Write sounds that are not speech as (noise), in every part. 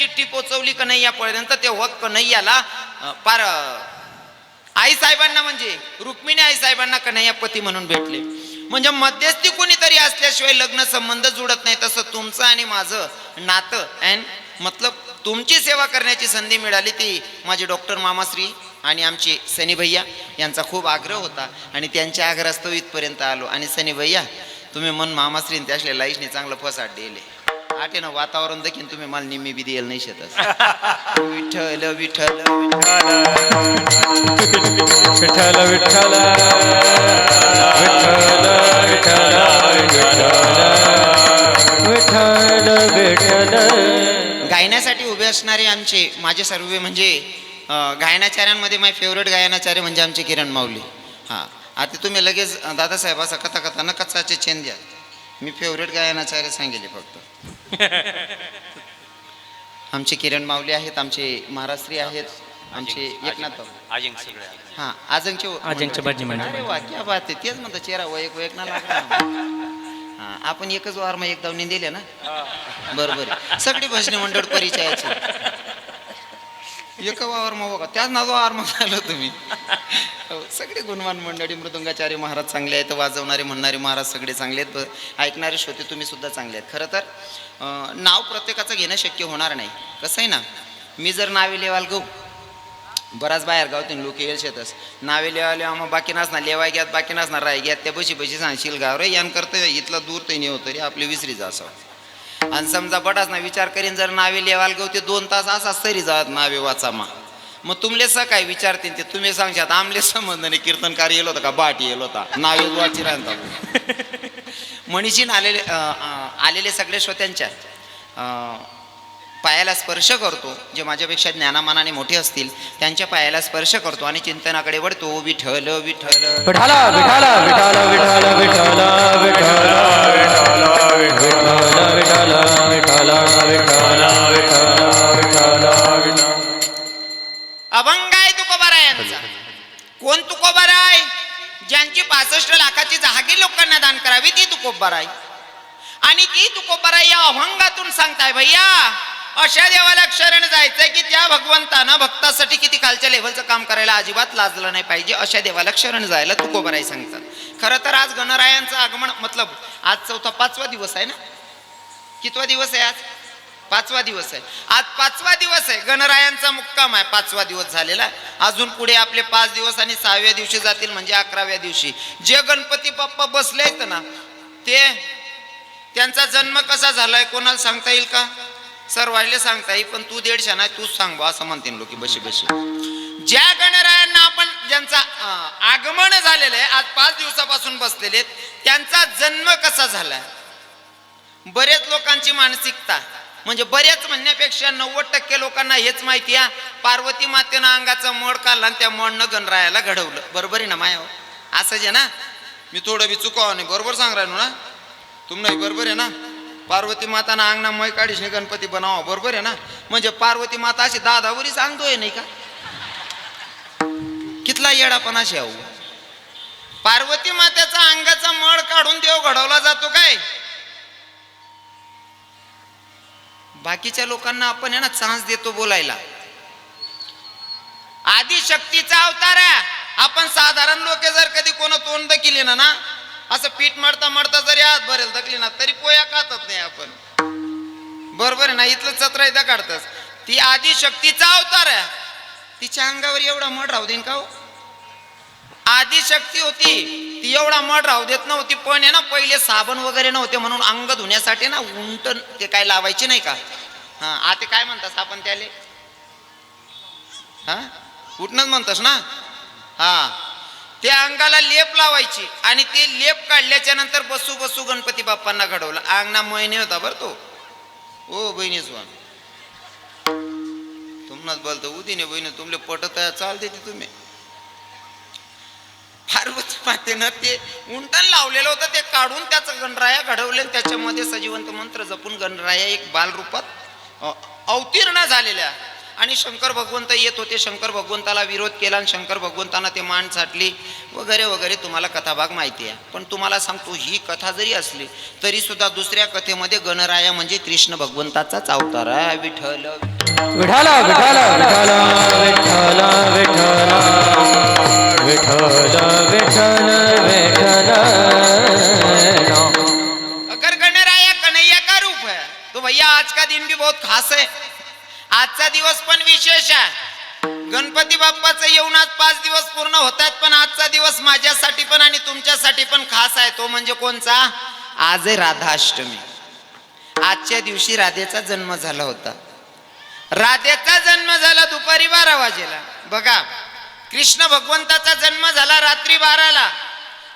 चिठ्ठी पोचवली कन्हैयापर्यंत ते कन्हैयाला पार आई साहेबांना म्हणजे रुक्मिणी आई साहेबांना कन्हैयापती म्हणून भेटले? म्हणजे मध्यस्थी कोणीतरी असल्याशिवाय लग्न संबंध जुळत नाही. तसं तुमचं आणि माझं नातं. अँड मतलब तुमची सेवा करण्याची संधी मिळाली ती माझे डॉक्टर मामाश्री आणि आमचे सनी भैया यांचा खूप आग्रह होता. आणि त्यांच्या आग्रहास्तव इथपर्यंत आलो. आणि सनी भैया तुम्ही मन मामाश्री त्यासले लाईशने चांगलं फसाट दिले. आटे ना वातावरण देखील तुम्ही मला निम्मी बी देईल नाही शेतस. (laughs) विठ्ठल विठ्ठल विठ्ठल. विठ्ठल विठ्ठल विठ्ठल विठ्ठल गायनासाठी उभे असणारे आमचे माझे सर्वे म्हणजे गायनाचार्यांमध्ये माझे फेवरेट गायनाचार्य म्हणजे आमचे किरण माऊली. हा. आता तुम्ही लगेच दादासाहेब असा कथा कथा न चेन द्या. मी फेवरेट गायनाचार्य सांगितले फक्त. (laughs) आमचे किरण माऊली आहेत आमचे महाराष्ट्री आहेत आमचे एकनाथ भाऊ. अजिंक सगळे हा आजंगचे आजंगचे भटजी मंडळ. अरे वा क्या बात आहे तेच म्हणतो चेहरा वयक वयक ना लागला हा आपण एकच वार मग एक दावणी दिले ना? बरोबर सगळी भजनी मंडळ परिचयाची. एक वावर मग बघा त्याच नाव वावर मग झालं तुम्ही. हो, सगळे गुणवान मंडळी मृदुंगाचार्य महाराज चांगले आहेत वाजवणारे म्हणणारे महाराज सगळे चांगले आहेत. ऐकणारे श्रोते तुम्ही सुद्धा चांगले आहेत. खरं तर नाव प्रत्येकाचं घेणं शक्य होणार नाही. कसं आहे ना? मी जर नावे लेवाल गहू बराच बाहेर गावतीन लोक येल शेतस. नावे लेवाले मग बाकी नसणार लेवाय घ्यात बाकी नसणार राय घ्यात त्या बशी बशी सांगशील गाव रे यान करतं इथला दूर ते नाही तरी आपली विसरी जा असं आणि समजा बटाच ना विचार करीन जर नावे लेवाल गहू ते दोन तास असा तरी जात नावे वाचा मा मग तुमलेसा काय विचारतील ते तुम्ही सांगशात आमले संबंध नाही कीर्तनकार येलो होता का बाट येलो होता नावेज वाची राहता मनीषीन आलेले आलेले सगळे श्रोत्यांच्या पायाला स्पर्श करतो जे माझ्यापेक्षा ज्ञानामानाने मोठे असतील त्यांच्या पायाला स्पर्श करतो आणि चिंतनाकडे वळतो विठल विठल विठल यांचा. कोण आहे ज्यांची पासष्ट लाखाची जहागीर लोकांना दान करावी ती तुकोबाराय आणि ती तुकोबाराय या अभंगातून सांगताय भैया अशा देवाला शरण जायचंय की त्या भगवंतानं भक्तासाठी किती खालच्या लेवलचं काम करायला अजिबात लाजलं नाही पाहिजे. अशा देवाला शरण जायला तुकोबाराय सांगतात. खरं तर आज गणरायांचं आगमन मतलब आज चौथा पाचवा दिवस आहे ना? कितवा दिवस आहे आज? पाचवा दिवस आहे. आज पाचवा दिवस आहे. गणरायांचा मुक्काम आहे. पाचवा दिवस झालेला अजून पुढे आपले पाच दिवस आणि सहाव्या दिवशी जातील म्हणजे अकराव्या दिवशी. जे गणपती बाप्पा बसले आहेत ना ते त्यांचा जन्म कसा झालाय कोणाला सांगता येईल का? सर्वांना सांगता येईल पण तू दीडशा नाही तूच सांग असं म्हणतील लोक बशी बशी. ज्या गणरायांना आपण ज्यांचा आगमन झालेलं आहे आज पाच दिवसापासून बसलेले आहेत, त्यांचा जन्म कसा झालाय? बरेच लोकांची मानसिकता म्हणजे बऱ्याच म्हणण्यापेक्षा नव्वद टक्के लोकांना हेच माहिती आहे. पार्वती मातेनं अंगाचा मड काढला आणि त्या मडनं गणरायाला घडवलं. बरोबर आहे ना माया असंच आहे ना? मी थोडं बी चुकावं नाही. बरोबर सांग राहिलो ना? तुम नाही बरोबर आहे ना? पार्वती मातानं अंगणा मय काढीस गणपती बनावा. बरोबर आहे ना? म्हणजे पार्वती माता अशी दादावरी सांगतोय नाही का? कितला येडापणा शेव हो? पार्वती मातेचा अंगाचा मळ काढून देव घडवला जातो काय? बाकीच्या लोकांना आपण आहे ना चान्स देतो बोलायला. आदिशक्तीचा अवतार आहे. आपण साधारण लोक जर कधी कोण तोंड केली ना ना असं पीठ मरता मरता जरी आज भरेल दकली ना तरी पोया खातच नाही आपण. बरोबर आहे ना? इथलं चत्र एकदा काढतस. ती आदिशक्तीचा अवतार आहे. तिच्या अंगावर एवढा मड राहू देईन का हो? आदिशक्ती होती. ती एवढा मड राहू देत नव्हती पण आहे ना पहिले साबण वगैरे नव्हते म्हणून अंग धुण्यासाठी ना उंट ते काय लावायचे नाही का? हा आता काय म्हणतास आपण त्याले? हा उठणच म्हणतास ना? हा त्या अंगाला लेप लावायची आणि ते लेप काढल्याच्या नंतर बसू बसू गणपती बाप्पांना घडवलं. अंगणा महिने होता बरं तो. ओ बहिणी स्वान तुम्हाला बोलतो उदिने बहिणी तुमले पटत चालते ती तुम्ही. पार्वती ना ते उंटण लावलेलं होतं ते काढून त्याचं गणराया घडवले त्याच्यामध्ये सजीवंत मंत्र जपून गणराया एक बालरूपात अवतीर्ण झालेल्या. आणि शंकर भगवंत येत होते शंकर भगवंताला विरोध केला आणि शंकर भगवंतांना ते मान साठली. वगैरे वगैरे तुम्हाला कथाभाग माहिती आहे. पण तुम्हाला सांगतो ही कथा जरी असली तरीसुद्धा दुसऱ्या कथेमध्ये गणराया म्हणजे कृष्ण भगवंताचाच अवतार आहे. विठ्ठल विठाला विठाला विठाला विठाला विठाला विठाला विठाला विठाला अगर गणराया कन्हैया का रूप है तो भैया आज का दिन भी बहुत खास है। आजचा दिवस पण विशेष आहे। गणपती बाप्पाचं येऊन आज पाच दिवस पूर्ण होत आहेत पण आजचा दिवस माझ्यासाठी पण आणि तुमच्यासाठी पण खास आहे. तो म्हणजे कोणचा? आज आहे राधाष्टमी. आजच्या दिवशी राधेचा जन्म झाला होता. राधेचा जन्म झाला दुपारी बारा वाजेला. बघा कृष्ण भगवंताचा जन्म झाला रात्री बाराला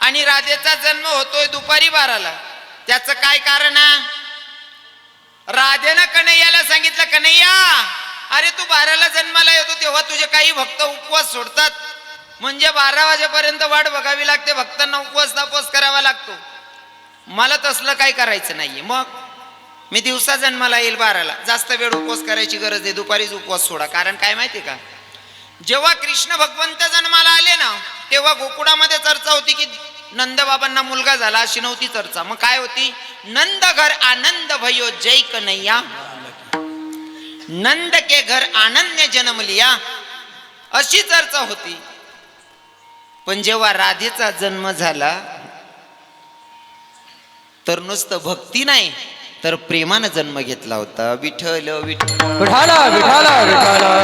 आणि राधेचा जन्म होतोय दुपारी बाराला. त्याचं काय कारण आहे? राधेनं कन्हैयाला सांगितलं कन्हैया अरे तू बाराला जन्माला येतो तेव्हा तुझे काही भक्त उपवास सोडतात. म्हणजे बारा वाजेपर्यंत वाट बघावी लागते भक्तांना उपवास तापवास करावा लागतो. मला तसलं काही करायचं नाहीये. मग मी दिवसा जन्माला येईल बाराला. जास्त वेळ उपवास करायची गरज आहे दुपारीच उपवास सोडा. कारण काय माहिती का? जेव्हा कृष्ण भगवंत जन्माला आले ना तेव्हा गोकुळामध्ये चर्चा होती की नंद बाबांना मुलगा झाला अशी नव्हती चर्चा. मग काय होती? नंद घर आनंद भयो जय कन्हैया. नंद के घर आनंद जन्म लिया. अशी चर्चा होती. पण जेव्हा राधेचा जन्म झाला तर नुसतं भक्ती नाही. तर प्रेमानं जन्म घेतला होता. विठल विठल विठल विठाला विठाला विठाला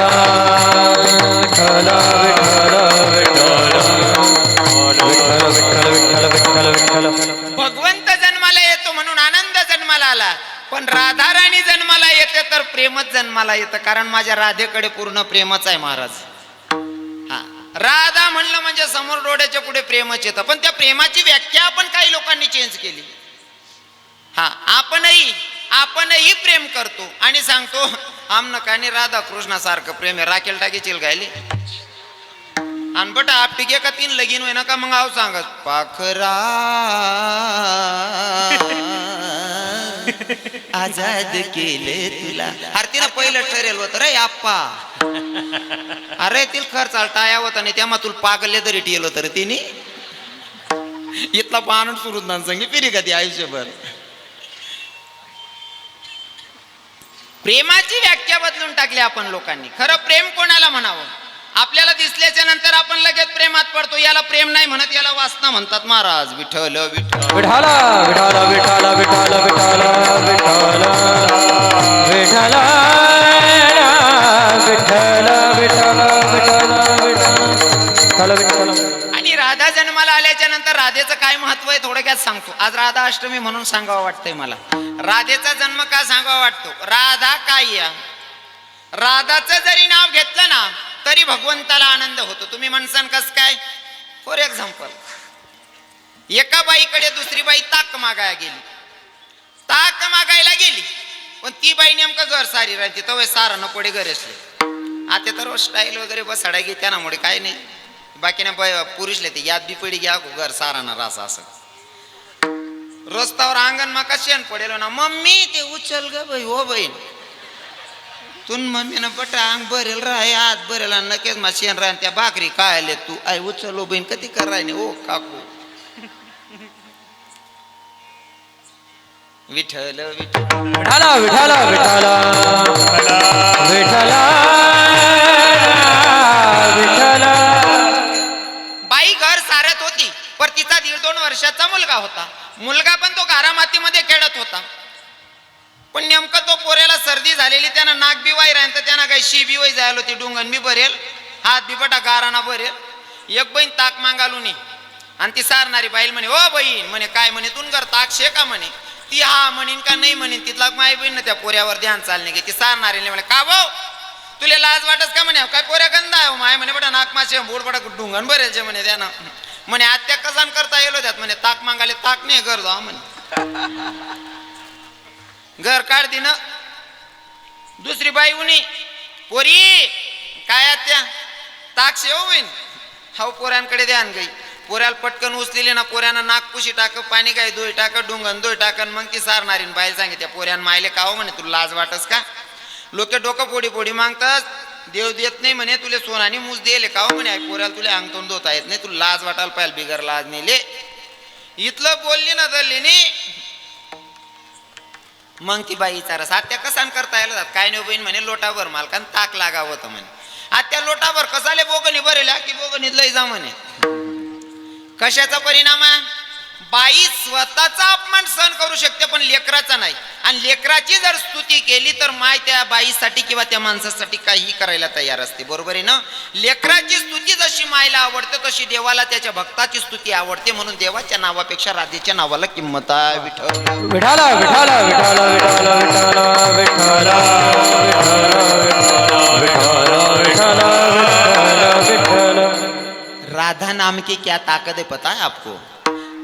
विठाला भगवंत जन्माला येतो म्हणून आनंद जन्माला आला. पण राधाराणी जन्माला येते तर प्रेमच जन्माला येतं. कारण माझ्या राधेकडे पूर्ण प्रेमच आहे महाराज. हा. राधा म्हणलं म्हणजे समोर डोळ्याच्या पुढे प्रेमच येतं. पण त्या प्रेमाची व्याख्या आपण काही लोकांनी चेंज केली. हा आपणही आपणही प्रेम करतो. आणि सांगतो आमनकाने राधा कृष्णासारखं प्रेम आहे. राखेल टाकीचील गायले आणि बट आपटिके का तीन लगीन होईना का मग आव सांगत पाखरा. आजाद केले तुला. अरे तिनं पहिलं ठरेल होत. रे आप्पा. अरे तिला खर्च टाया होता नाही तेव्हा तुला पागले तरी टिल होत रे तिने. इथला पाहणं सुरू ना सांगी फिरी का ती आयुष्यभर? प्रेमाची व्याख्या बदलून टाकली आपण लोकांनी. खरं प्रेम कोणाला म्हणावं? आपल्याला दिसल्याच्या नंतर आपण लगेच प्रेमात पडतो. याला प्रेम नाही म्हणत याला वासना म्हणतात. महाराज विठल विठल विठाला विठाला विठाला विठाला विठाला विठाला विठाला. महत्त्व आहे थोडक्यात सांगतो. आज राधा अष्टमी म्हणून सांगावं वाटतंय मला. राधेचा जन्म का सांगावा वाटतो? राधा काय या राधाचं जरी नाव घेतलं ना तरी भगवंताला आनंद होतो. तुम्ही म्हणसान कस काय? फॉर एक्झाम्पल एका बाईकडे दुसरी बाई ताक मागायला गेली. ताक मागायला गेली पण ती बाई नेमकं घर सारी राहते तो सारा न घर असले. आता तर स्टाईल वगैरे बसाडा घे त्यामुळे काय नाही. बाकी ना बाई पुरुष लेते याद भी पड़ी गया घर सारा ना रास आस रस्त्यावर अंगण मा कशी पडेल ना मम्मी ते उचल ग बाई हो बाई. तुन मम्मी ना पट अंग भरेल राय आज भरेल नकेच मा शेण राय त्या भाकरी काय ले तू. आई उचल हो बाई कधी कर राय ओ काकू. विठल विठल विठल विठला विठला दोन वर्षाचा मुलगा होता. मुलगा पण तो गारामातीमध्ये खेळत होता. पण नेमकं तो पोऱ्याला सर्दी झालेली त्यानं नाक बी वाई राहीन तर त्यानं काही शी बी वाई जायला होती डुंगण बी भरेल हात बी गाराना भरेल. एक बहीण ताक मागालूनी आणि ती सारणारी बाईल म्हणे ओ बहीण म्हणे काय म्हणे तुन घर ताक शे का म्हणे? ती हा म्हणेन का नाही म्हणेन तिथला माय बहीण ना त्या पोऱ्यावर ध्यान चालणे की ती सारणारी म्हणे का भाऊ? तुला लाज वाटत का म्हणे? काय पोऱ्या गंदा आहे हो माय? म्हणे बटा नाक मासे बुडबडा बटा डुंगण भरेल म्हणे त्यानं. म्हणे आत्या कसान करता येलो त्यात म्हणे ताक मागाले ताक नाही घर जाऊ म्हणे. घर काढ ना दुसरी बाई उनी पोरी काय आत्या? ताक शेव होईन हाव पोऱ्यांकडे द्यान गई. पोऱ्याला पटकन उचलेली ना पोऱ्यानं नागपुशी टाक पाणी काय दोय टाक डुंगन दोय टाकन मग ती सारणारी बाई सांगे त्या पोऱ्यान मायले का हो म्हणे तुला लाज वाटस का? लोक डोकं पोडी पोडी मागतात. देव देत नाही म्हणे तुले सोनाने मूस देले का हो म्हणे पोऱ्याला तुला अंगतोंड धोता येत नाही तुला लाज वाटायला पाहिजे बिगर लाज नेले इथलं बोलली ना दल्लीनी मग ती बाई विचारस आत्या कसान करता यायला जात? काय नाही बहीण म्हणे लोटाभर मालकान ताक लागावं होतं म्हणे. आत्या लोटाभर कसाले बोगणी भरेल्या की बोगणीत लय जा म्हणे. कशाचा परिणाम आहे? बाई स्वतःचा अपमान सहन करू शकते पण लेकराचा नाही आणि लेकराची जर स्तुती केली तर माय त्या बाईसाठी किंवा त्या माणसासाठी काही करायला तयार असते बरोबर आहे ना लेकराची स्तुती जशी मायला आवडते तशी देवाला त्याच्या भक्ताची स्तुती आवडते म्हणून देवाच्या नावापेक्षा राधेच्या नावाला किंमत आहे विठ्ठल विठाला विठाला विठाला विठाला विठाला विठाला विठाला विठाला विठाला विठाला राधा नाम की क्या ताकद है पता है आपको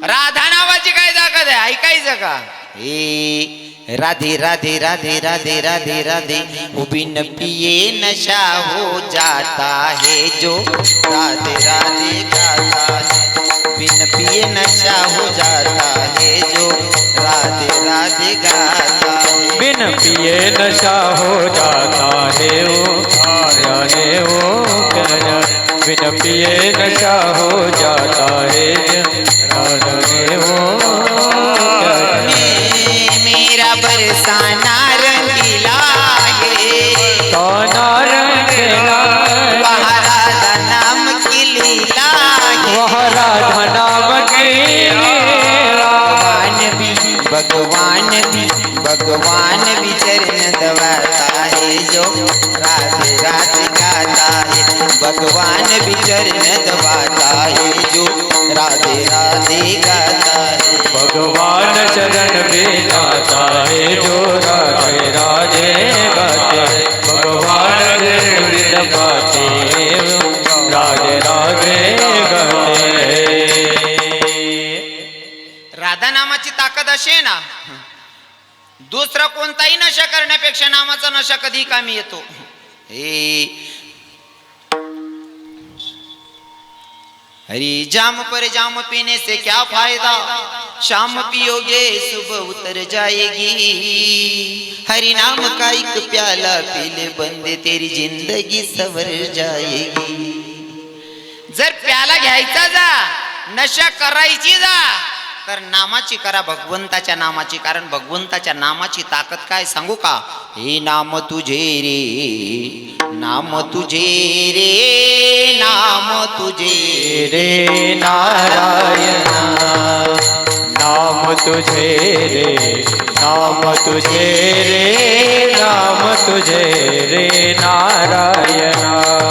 राधा नावाची काय ताकद आहे? ऐकायचं का? हे राधे राधे राधे राधे राधे राधे वो बिन पिए नशा हो जाता है जो। राधे राधे गाता है बिन पिए नशा हो जाता है जो। राधे राधे गाता है। बिन पिए नशा हो जाता है वो। आया है वो करा बिन पिए नशा हो जाता है राधा मेरा बरसाना रंगीला है। काना रंगला वह राधा नाम की लीला वह राधा नाम की लीला भगवान भी भगवान भी भगवान भी चरण दबाता है जो राधे राधे गाता है। भगवान भी चरण नामाची ना. दुसरा कोणताही नशा करण्यापेक्षा नामाचा नशा कधी कामी येतो. हे हरी जाम पर जाम पीने से क्या फायदा? शाम पियोगे सुबह उतर जाएगी। हरि नाम का एक प्याला पीले बंदे तेरी जिंदगी सवर जाएगी। जर प्याला घ्यायचा जा नशा करायची जा तर नामाची करा भगवंताच्या नामाची. कारण भगवंताच्या नामाची ताकद काय सांगू का? हे नाम तुझे रे नाम तुझे रे नाम तुझे रे नारायण. नाम तुझे रे नाम तुझे रे नाम तुझे रे नारायण.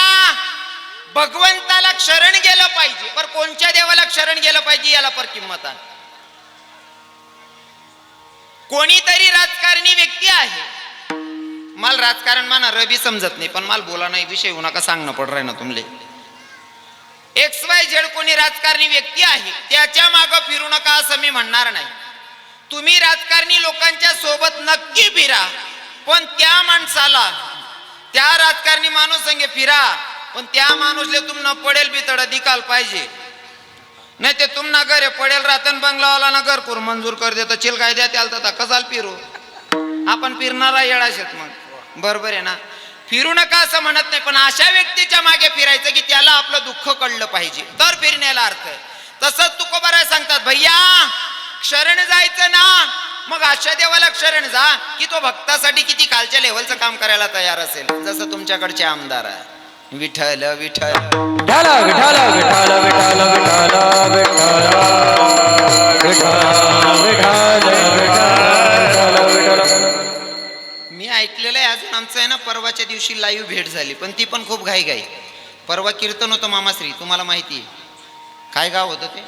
सांगतात भगवंताला शरण गेलं पाहिजे. पर कोणत्या देवाला शरण गेलं पाहिजे याला पर किंमत आहे. कोणीतरी राजकारणी व्यक्ती आहे. मला राजकारण माना रबी समजत नाही पण मला बोला नाही विषय होऊ नका सांगणं पड राही ना तुमले. एक्स वाय झेड कोणी राजकारणी व्यक्ती आहे त्याच्या मागं फिरू नका असं मी म्हणणार नाही. तुम्ही राजकारणी लोकांच्या सोबत नक्की फिरा पण त्या माणसाला त्या राजकारणी माणूस संगे फिरा पण त्या माणूसले तुम पडेल बी तड दिकाल पाहिजे. नाही ते तुम नगर आहे, पडेल रातन बंगलावाला ना घर करू मंजूर कर देतो. चिल काय द्या त्याला तर कसाल फिरू? आपण फिरणारा येळा शेत मग बरोबर आहे ना? फिरू नका असं म्हणत नाही पण अशा व्यक्तीच्या मागे फिरायचं की त्याला आपलं दुःख कळलं पाहिजे. तर फिरण्याला अर्थ आहे. तसंच तुकोबाराय सांगतात भैया क्षरण जायचं ना. मग अशा देवाला क्षरण जा की तो भक्तासाठी किती कालच्या लेवलचं काम करायला तयार असेल. जसं तुमच्याकडचे आमदार आहे. विठल विठल विठल विठल विठल विठल विठल मी ऐकलेलं आहे अजून आमचं आहे ना परवाच्या दिवशी लाईव्ह भेट झाली पण ती पण खूप घाई घाई परवा कीर्तन होतं मामाश्री तुम्हाला माहिती काय गाव होतं ते?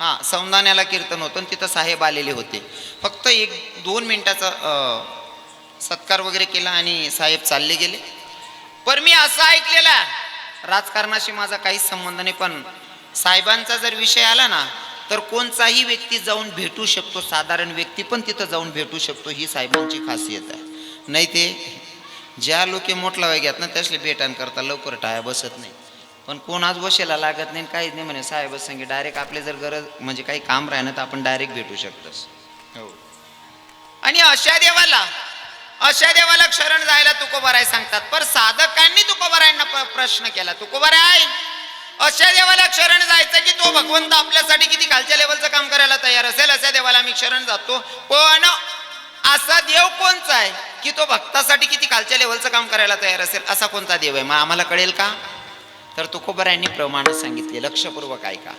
हां सौंदाण्याला कीर्तन होतं आणि तिथं साहेब आलेले होते. फक्त एक दोन मिनटाचा सत्कार वगैरे केला आणि साहेब चालले गेले. पण मी असं ऐकलेला राजकारणाशी माझा काहीच संबंध नाही पण साहेबांचा जर विषय आला ना तर कोणताही व्यक्ती जाऊन भेटू शकतो साधारण व्यक्ती पण तिथं जाऊन भेटू शकतो ही साहेबांची खासियत आहे. नाही ते ज्या लोके मोठला वय ना त्यासले भेटान करता लवकर टाया बसत नाही. पण कोण आज बसेला लागत नाही काहीच नाही म्हणे साहेब संगे डायरेक्ट आपले जर गरज म्हणजे काही काम राहिलं तर आपण डायरेक्ट भेटू शकतोस. हो. आणि अशा देवाला अशा देवाला शरण जायला तुकोबाराय सांगतात. पण साधकांनी तुकोबारायांना प्रश्न केला. तुकोबाराय अशा देवाला शरण जायचं की तो भगवंत आपल्यासाठी किती खालच्या लेवलचं काम करायला तयार असेल अशा देवाला मी शरण जातो. पण असा देव कोणचा आहे की तो भक्तासाठी किती खालच्या लेवलचं काम करायला तयार असेल असा कोणता देव आहे? मग आम्हाला कळेल का? तर तुकोबारायांनी प्रमाण सांगितले. लक्षपूर्वक ऐका.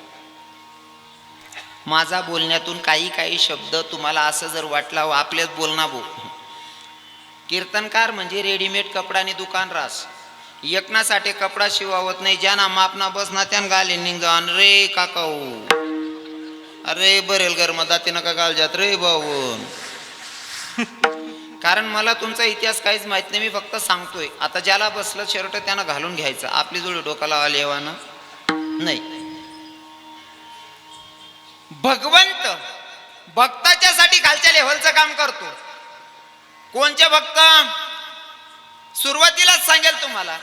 माझा बोलण्यातून काही काही शब्द तुम्हाला असं जर वाटला हो, आपलेच बोलना बो कीर्तनकार म्हणजे रेडीमेड कपडा आणि दुकान रास. एकनासाठी कपडा शिवावत नाही ज्यांना मापना बसना त्यान गाले निघान जाऊन रे काकाऊ. अरे बरेल घर दाती नका गाल जात. रे भाऊन कारण मला तुमचा इतिहास काहीच माहीत नाही मी फक्त सांगतोय. आता ज्याला बसलं शर्ट त्यानं घालून घ्यायचं. आपली जोडी डोकाला आलेवानं नाही. भगवंत भक्ताच्यासाठी खालच्या लेव्हलचं काम करतो. कोणचे भक्त? सुरुवातीलाच सांगेल तुम्हाला.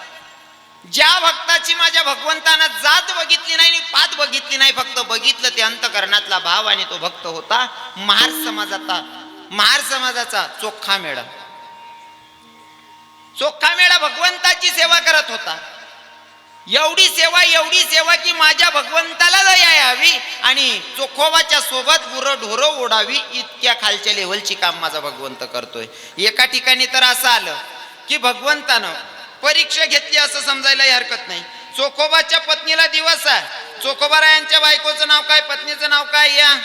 ज्या भक्ताची माझ्या भगवंतानं जात बघितली नाही आणि पात बघितली नाही फक्त बघितलं ते अंतकरणातला भाव आणि तो भक्त होता. महार समाजाचा महार समाजाचा चोखा मेळा. चोखा मेळा भगवंताची सेवा करत होता. एवढी सेवा एवढी सेवा की माझ्या भगवंताला दया यावी आणि चोखोबाच्या सोबत गुरं ढोरं ओढावी इतक्या खालच्या लेवलची काम माझा भगवंत करतोय. एका ठिकाणी तर असं आलं की भगवंतानं परीक्षा घेतली असं समजायलाही हरकत नाही. चोखोबाच्या पत्नीला दिवस आहे. चोखोबारायांच्या बायकोचं नाव काय पत्नीचं नाव काय या?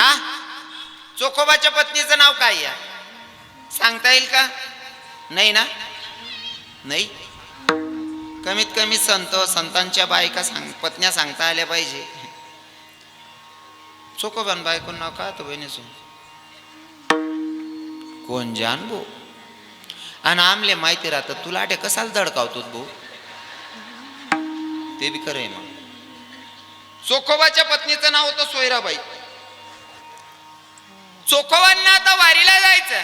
हा? चोखोबाच्या पत्नीचं नाव काय या सांगता येईल का? नाही ना? नाही? कमीत कमी संत संतांच्या बायका सांग पत्न्या सांगता आल्या पाहिजे. चोखोबान बायकोन नाव का तो बहिणीसून कोण जान भो आणि आमले माहिती राहतं तुला आटे कसाल दडकावतो भाऊ ते बी खरंय मग. चोखोबाच्या पत्नीचं नाव होतं सोयराबाई. चोखोबांना आता वारीला जायचं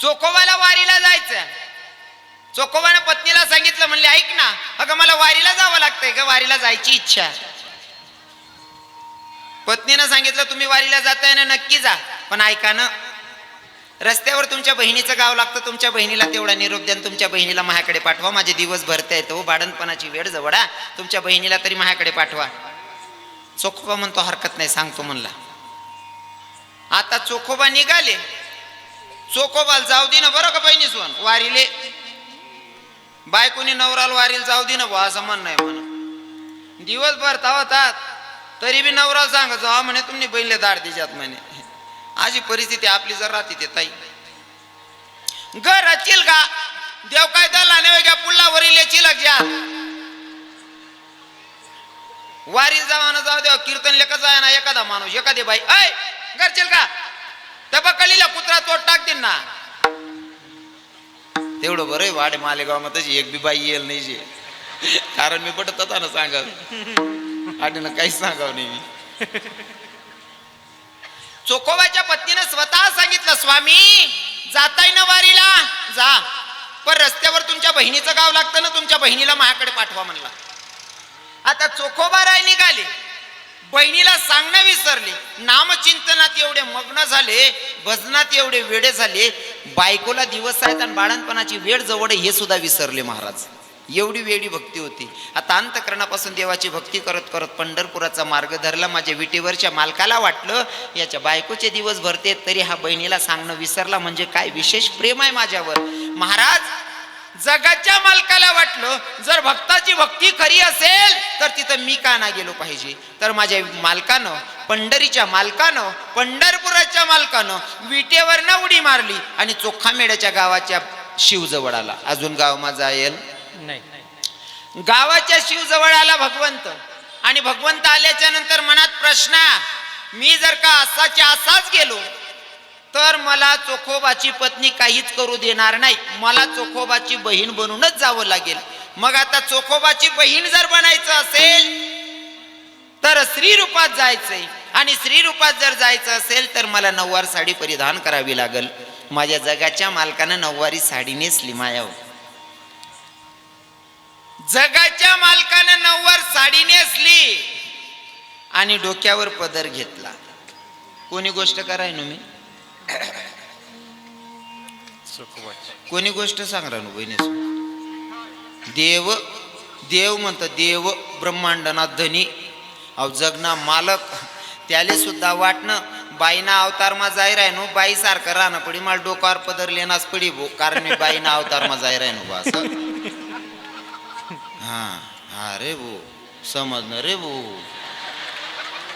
चोखोबाला वारीला जायचं चोखोबानं पत्नीला सांगितलं म्हणले ऐक ना अगं मला वारीला जावं लागतंय ग वारीला जायची इच्छा पत्नीनं सांगितलं तुम्ही वारीला जाताय ना नक्की जा पण ऐका ना रस्त्यावर तुमच्या बहिणीचं गाव लागतं तुमच्या बहिणीला तेवढा निरोप द्या तुमच्या बहिणीला माझ्याकडे पाठवा. माझे दिवस भरता येतो हो, बाडणपणाची वेळ जवळा तुमच्या बहिणीला तरी माझ्याकडे पाठवा. चोखोबा म्हणतो हरकत नाही सांगतो म्हणला. आता चोखोबा निघाले. चोखोबाला जाऊ दे ना बरं का बहिणी सोन वारीले. बायकोनी नवराल वारीला जाऊ दे ना बुवा असं म्हण नाही म्हणून. दिवसभर तावतात तरी बी नवरा सांगा जावा म्हणे तुम्ही बहिणीला दाड दिशात म्हणे. अशी परिस्थिती आपली जर राहते ते ताई. घर अचिल का? देव काय दला नाही पुल्लावरील याची लग्या वारी जावानं जाऊ द्या कीर्तन लेखा जाय ना एखादा माणूस एखादी बाई. ऐ करशील का? तबकलीला कुत्रा तोड टाकतील ना. तेवढं बरं वाडे मालेगावमध्ये एक बी बाई येईल नाही जे. कारण मी पटत होता ना सांगा आडीनं काहीच सांगाव नाही मी. चोखोबाच्या पत्नीनं स्वतः सांगितलं स्वामी जाताय ना वारीला? जा. पण रस्त्यावर तुमच्या बहिणीचं गाव लागतं ना तुमच्या बहिणीला माझ्याकडे पाठवा म्हणला. आता चोखोबा राय निघाले. बहिणीला सांगणं विसरले. नामचिंतनात एवढे मग्न झाले भजनात एवढे वेडे झाले बायकोला दिवस आहेत आणि बाळणपणाची वेळ जवळ आहे हे सुद्धा विसरले महाराज. एवढी वेळी भक्ती होती. आता अंतकरणापासून देवाची भक्ती करत करत पंढरपुराचा मार्ग धरला. माझ्या विटेवरच्या मालकाला वाटलं याच्या बायकोचे दिवस भरते तरी हा बहिणीला सांगणं विसरला. म्हणजे काय विशेष प्रेम आहे माझ्यावर. महाराज जगाच्या मालकाला वाटलं जर भक्ताची भक्ती खरी असेल तर तिथं मी का ना गेलो पाहिजे? तर माझ्या मालकानं पंढरीच्या मालकानं पंढरपुराच्या मालकानं विटेवरनं उडी मारली आणि चोखामेड्याच्या गावाच्या शिवजवळ आला. अजून गाव माझा येईल नाही. गावाच्या शिवजवळ आला भगवंत. आणि भगवंत आल्याच्यानंतर मनात प्रश्न मी जर का असाच्या असाच गेलो तर मला चोखोबाची पत्नी काहीच करू देणार नाही. मला चोखोबाची बहीण बनूनच जावं लागेल. मग आता चोखोबाची बहीण जर बनायचं असेल तर स्त्री रूपात जायचंय. आणि स्त्री रूपात जर जायचं असेल तर मला नऊवार साडी परिधान करावी लागेल. माझ्या जगाच्या मालकानं नऊवारी साडी नेसली मायाव हो. जगाच्या मालकानं नऊवार साडी नेसली आणि डोक्यावर पदर घेतला. कोणी गोष्ट कराय ना मी? कोणी गोष्ट सांग रानू बहिणीस देव देव म्हणतं देव ब्रह्मांडना धनी. अव जगना मालक. त्याले सुद्धा वाटणं बाईना अवतार मा जाय राहिनो बाई सारखं राहणं पडी. मला डोकावर पदर लेनाच पडी भो कारण मी बाईना अवतार मा जाय राहिनो बा असं. हा हा रे भो समजणं रे भो.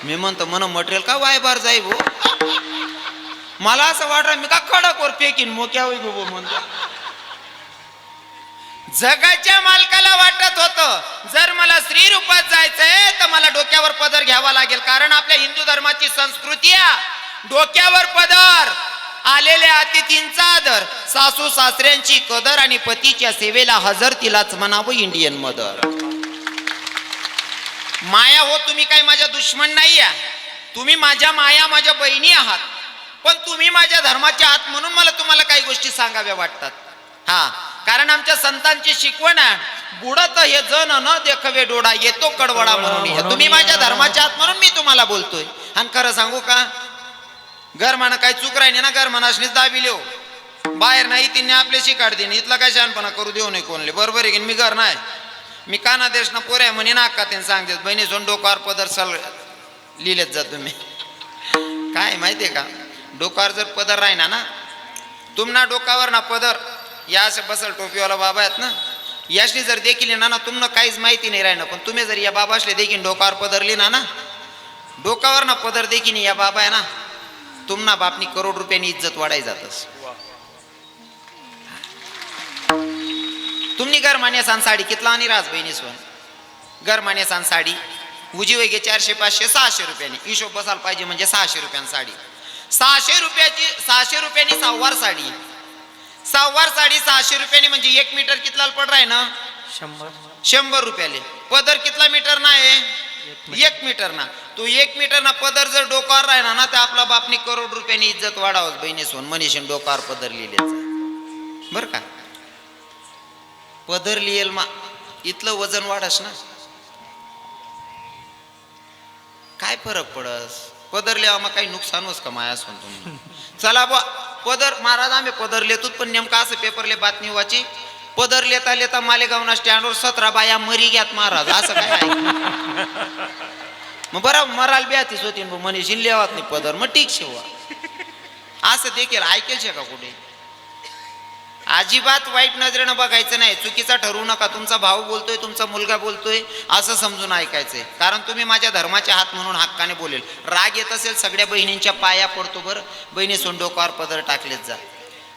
मी म्हणतो मन मटेरियल का वायबार जाई भो? मला असं वाटलं मी का कडकवर फेकीन मोक्या होई भो म्हणतो जगाच्या मालकाला वाटत होतं जर मला स्त्री रूपात जायचंय तर मला डोक्यावर पदर घ्यावा लागेल. कारण आपल्या हिंदू धर्माची संस्कृती डोक्यावर पदर आलेल्या अतिथींचा आदर. सासू सासऱ्यांची कदर आणि पतीच्या सेवेला हजर तिलाच म्हणावं इंडियन मदर. माया हो तुम्ही काही माझ्या दुश्मन नाही तुम्ही माझ्या माया माझ्या बहिणी आहात. पण तुम्ही माझ्या धर्माचे आहात म्हणून मला तुम्हाला काही गोष्टी सांगाव्या वाटतात. हा कारण आमच्या संतांची शिकवण आहे. बुडत हे जन न देखवे डोळा येतो कडवडा म्हणून. तुम्ही माझ्या धर्माचे आहात म्हणून मी तुम्हाला बोलतोय. आणि खरं सांगू का? घर म्हणा काही चूक राहिली ना घर म्हणासनीच दाबी लिहो बाहेर नाही तिने आपल्याशी काढते इथला काय शहाणपणा करू देऊ नये कोणले. बरोबर आहे की? मी घर नाही. मी काना देश ना पोऱ्या म्हणे ना का त्यांनी सांगते बहिणी सोन डोकार पदर सल लिहिलेत जा तुम्ही. काय माहितीये का? डोकार जर पदर राहिना ना तुमना डोकावर ना पदर या असे बसल टोपीवाला बाबा आहेत ना याशनी जर देखील ना ना तुम्हाला काहीच माहिती नाही राहिना. पण तुम्ही जर या बाबाशले देखील डोकावर पदर लिहिना ना डोकावर ना पदर देखील या बाबा आहे ना तुमना बापनी करोड रुपयांनी इज्जत वाढाय जातस. तुम्ही घर मान्यासान साडी कितला आणि राज बहिणी सोन घर मान्यासान साडी उजी वगे चारशे पाचशे सहाशे रुपयांनी. हिशोब बसायला पाहिजे म्हणजे सहाशे रुपयान साडी. सहाशे रुपयाची सहाशे रुपयांनी सहावार साडी. सहावार साडी सहाशे रुपयांनी म्हणजे एक मीटर कितला पड राय ना? शंभर. शंभर रुपयाले. पदर कितला मीटर ना आहे एक मीटर ना. तू एक मीटर ना पदर जर डोकावर राहिला ना तर आपला बापनी करोड रुपयांनी इज्जत वाढावच बहिणी सोन मनीषन डोकावर पदर लिहिल्याचं बर का? पदर लिहिल मा इथलं वजन वाढस ना. काय फरक पडस? पदर लिहा मग काही नुकसान होस का माया तुम्ही? चला बा पदर महाराज आम्ही पदर लिहितो पण नेमका असं पेपरले बातमी वाची. पदर लेता लेता मालेगावना स्टँडवर सतरा बाया मरी घ्यात महाराज असं काय मग बरं मराल ब्यातीस होती मनीषीन लेवात नाही पदर मग ठीक शेवा असं देखील ऐकेल शे का कुठे? अजिबात वाईट नजरेनं बघायचं नाही. चुकीचा ठरवू नका. तुमचा भाऊ बोलतोय तुमचा मुलगा बोलतोय असं समजून ऐकायचंय कारण तुम्ही माझ्या धर्माच्या हात म्हणून हक्काने बोलेल. राग येत असेल सगळ्या बहिणींच्या पाया पडतो बरं. बहिणी सोन डोकावर पदर टाकलेत जा.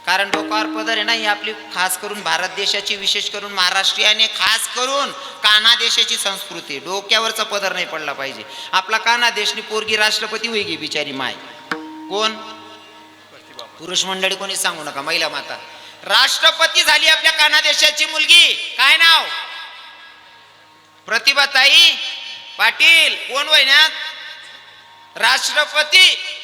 कारण डोकावर पदर आहे ना ही आपली खास करून भारत देशाची विशेष करून महाराष्ट्रीयाने खास करून काना देशाची संस्कृती डोक्यावरचा पदर नाही पडला पाहिजे. आपला काना देशनी पोरगी राष्ट्रपती होई गे बिचारी माय. कोण? पुरुष मंडळी कोणी सांगू नका. महिला माता. राष्ट्रपती झाली आपल्या काना देशाची मुलगी. काय नाव? प्रतिभाताई पाटील. कोण वहिन्यात? राष्ट्रपती.